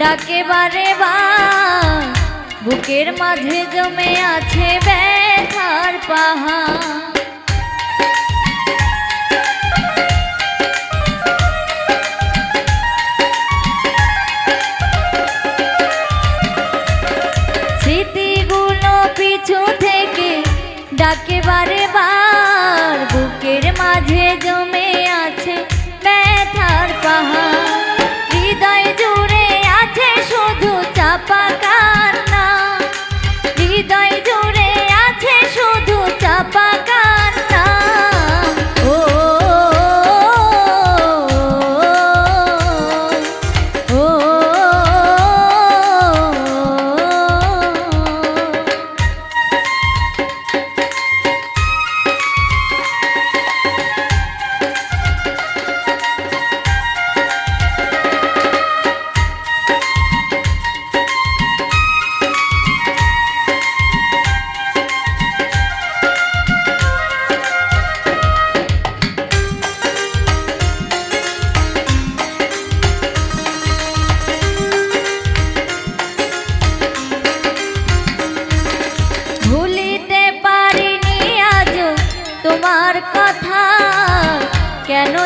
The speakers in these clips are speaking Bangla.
ডাকে বারে বুকের মাঝে জমে আছে ব্যথার পাহাড়।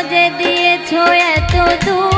যে দিয়েছ এত দূর?